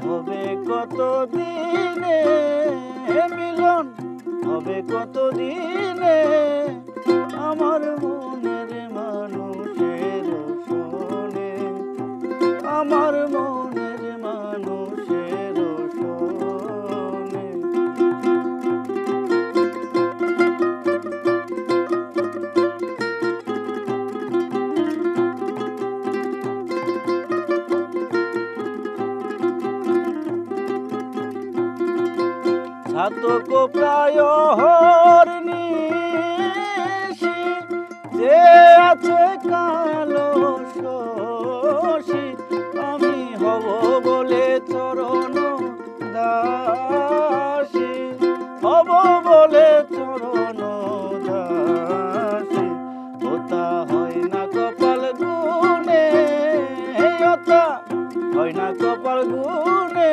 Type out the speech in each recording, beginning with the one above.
হবে কত দিনে মিলন হবে কত দিনে আমার মনে ছাতক প্রায় হরনিশি যে আছে কালো শশী, আমি হব বলে চরণ দাসী। হব বলে চরণ দাসী। ওতা হয় না কপাল গুনে ওতা হয় না কপাল গুনে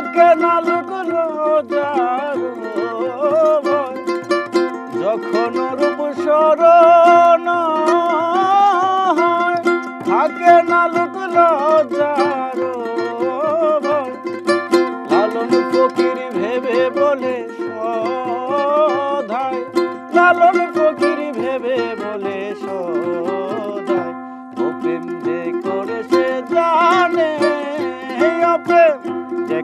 থাকে না লোক রোজার ভয়। যখন রূপ স্মরণ হয়, থাকে না লোক লজার ভয়। লালন ফকির ভেবে বলে সধায় লালন ফকির ভেবে বলে